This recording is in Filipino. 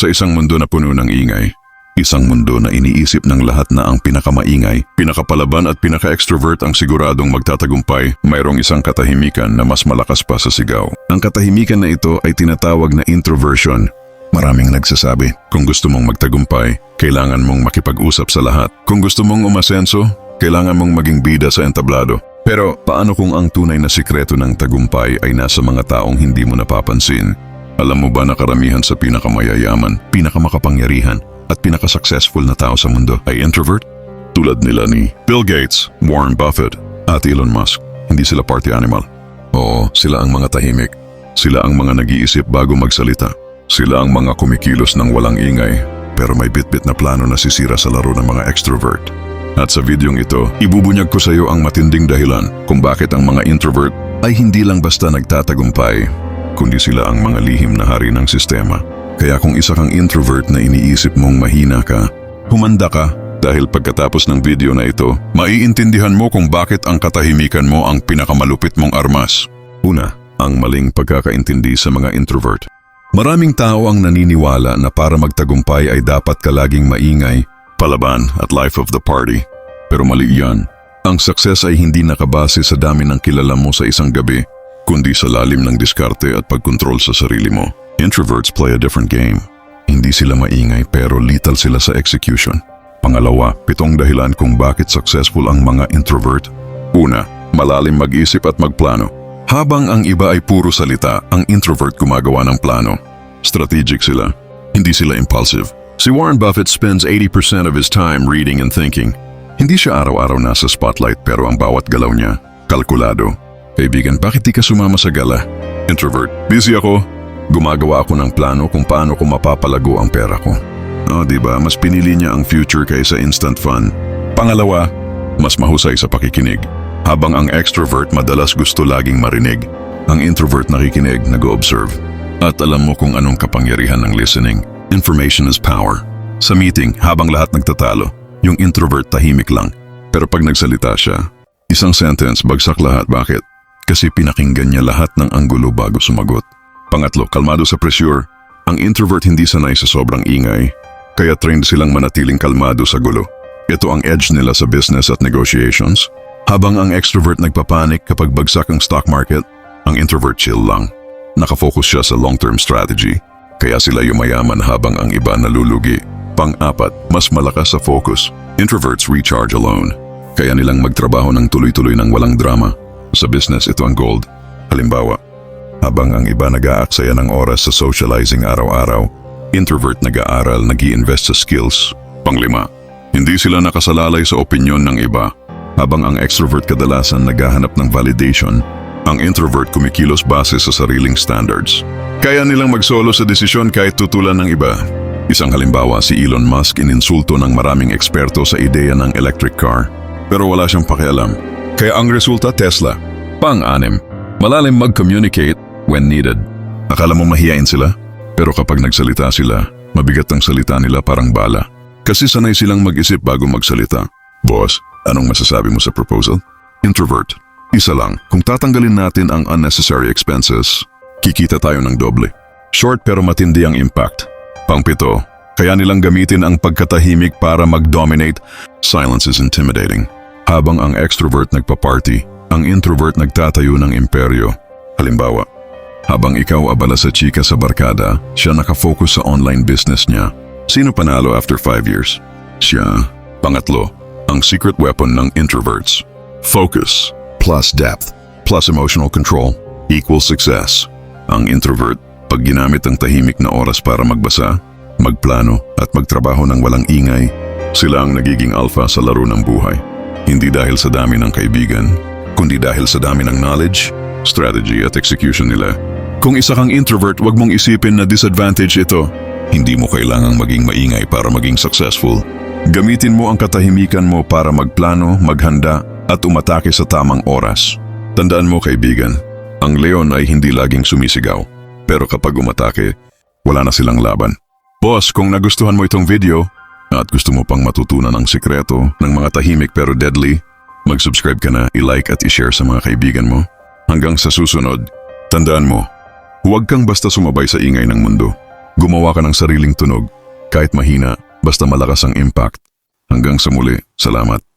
Sa isang mundo na puno ng ingay, isang mundo na iniisip ng lahat na ang pinakamaingay, pinakapalaban at pinaka-extrovert ang siguradong magtatagumpay, mayroong isang katahimikan na mas malakas pa sa sigaw. Ang katahimikan na ito ay tinatawag na introversion. Maraming nagsasabi, kung gusto mong magtagumpay, kailangan mong makipag-usap sa lahat. Kung gusto mong umasenso, kailangan mong maging bida sa entablado. Pero paano kung ang tunay na sikreto ng tagumpay ay nasa mga taong hindi mo napapansin? Alam mo ba na karamihan sa pinakamayayaman, pinakamakapangyarihan, at pinakasuccessful na tao sa mundo ay introvert? Tulad nila ni Bill Gates, Warren Buffett, at Elon Musk. Hindi sila party animal. Oo, sila ang mga tahimik. Sila ang mga nag-iisip bago magsalita. Sila ang mga kumikilos ng walang ingay, pero may bitbit na plano na sisira sa laro ng mga extrovert. At sa videong ito, ibubunyag ko sa iyo ang matinding dahilan kung bakit ang mga introvert ay hindi lang basta nagtatagumpay, kundi sila ang mga lihim na hari ng sistema. Kaya kung isa kang introvert na iniisip mong mahina ka, humanda ka dahil pagkatapos ng video na ito, maiintindihan mo kung bakit ang katahimikan mo ang pinakamalupit mong armas. Una, ang maling pagkakaintindi sa mga introvert. Maraming tao ang naniniwala na para magtagumpay ay dapat ka laging maingay, palaban at life of the party. Pero mali yan. Ang success ay hindi nakabase sa dami ng kilala mo sa isang gabi, kundi sa lalim ng diskarte at pagkontrol sa sarili mo. Introverts play a different game. Hindi sila maingay pero lethal sila sa execution. Pangalawa, pitong dahilan kung bakit successful ang mga introvert. Una, malalim mag-isip at magplano. Habang ang iba ay puro salita, ang introvert gumagawa ng plano. Strategic sila. Hindi sila impulsive. Si Warren Buffett spends 80% of his time reading and thinking. Hindi siya araw-araw nasa spotlight pero ang bawat galaw niya, kalkulado. Kaibigan, bakit di ka sumama sa gala? Introvert, busy ako. Gumagawa ako ng plano kung paano ko mapapalago ang pera ko. O, di ba? Mas pinili niya ang future kaysa instant fun. Pangalawa, mas mahusay sa pakikinig. Habang ang extrovert madalas gusto laging marinig, ang introvert nakikinig, nag-observe. At alam mo kung anong kapangyarihan ng listening. Information is power. Sa meeting, habang lahat nagtatalo, yung introvert tahimik lang. Pero pag nagsalita siya, isang sentence, bagsak lahat. Bakit? Kasi pinakinggan niya lahat ng anggulo bago sumagot. Pangatlo, kalmado sa pressure. Ang introvert hindi sanay sa sobrang ingay, kaya trained silang manatiling kalmado sa gulo. Ito ang edge nila sa business at negotiations. Habang ang extrovert nagpapanik kapag bagsak ang stock market, ang introvert chill lang. Nakafocus siya sa long-term strategy, kaya sila yumayaman habang ang iba nalulugi. Pang-apat, mas malakas sa focus. Introverts recharge alone. Kaya nilang magtrabaho ng tuloy-tuloy ng walang drama. Sa business, ito ang gold. Halimbawa, habang ang iba nag-aaksaya ng oras sa socializing araw-araw, introvert nag-aaral, nag invest sa skills. Panglima, hindi sila nakasalalay sa opinyon ng iba. Habang ang extrovert kadalasan naghahanap ng validation, ang introvert kumikilos base sa sariling standards. Kaya nilang magsolo sa desisyon kahit tutulan ng iba. Isang halimbawa si Elon Musk ininsulto ng maraming eksperto sa ideya ng electric car. Pero wala siyang pakialam. Kaya ang resulta Tesla. Pang-anim, malalim mag-communicate when needed. Akala mo mahiyain sila? Pero kapag nagsalita sila, mabigat ang salita nila parang bala. Kasi sanay silang mag-isip bago magsalita. Boss, anong masasabi mo sa proposal? Introvert. Isa lang, kung tatanggalin natin ang unnecessary expenses, kikita tayo ng doble. Short pero matindi ang impact. Pangpito, kaya nilang gamitin ang pagkatahimik para mag-dominate. Silence is intimidating. Habang ang extrovert nagpa-party, ang introvert nagtatayo ng imperyo. Halimbawa, habang ikaw abala sa chika sa barkada, siya nakafocus sa online business niya. Sino panalo after 5 years? Siya. Pangatlo, ang secret weapon ng introverts. Focus plus depth plus emotional control equals success. Ang introvert, pag ginamit ang tahimik na oras para magbasa, magplano at magtrabaho ng walang ingay, sila ang nagiging alpha sa laro ng buhay. Hindi dahil sa dami ng kaibigan, kundi dahil sa dami ng knowledge, strategy at execution nila. Kung isa kang introvert, wag mong isipin na disadvantage ito. Hindi mo kailangang maging maingay para maging successful. Gamitin mo ang katahimikan mo para magplano, maghanda at umatake sa tamang oras. Tandaan mo kaibigan, ang leon ay hindi laging sumisigaw. Pero kapag umatake, wala na silang laban. Boss, kung nagustuhan mo itong video at gusto mo pang matutunan ang sikreto ng mga tahimik pero deadly, mag-subscribe ka na, i-like at i-share sa mga kaibigan mo. Hanggang sa susunod, tandaan mo, huwag kang basta sumabay sa ingay ng mundo. Gumawa ka ng sariling tunog. Kahit mahina, basta malakas ang impact. Hanggang sa muli, salamat.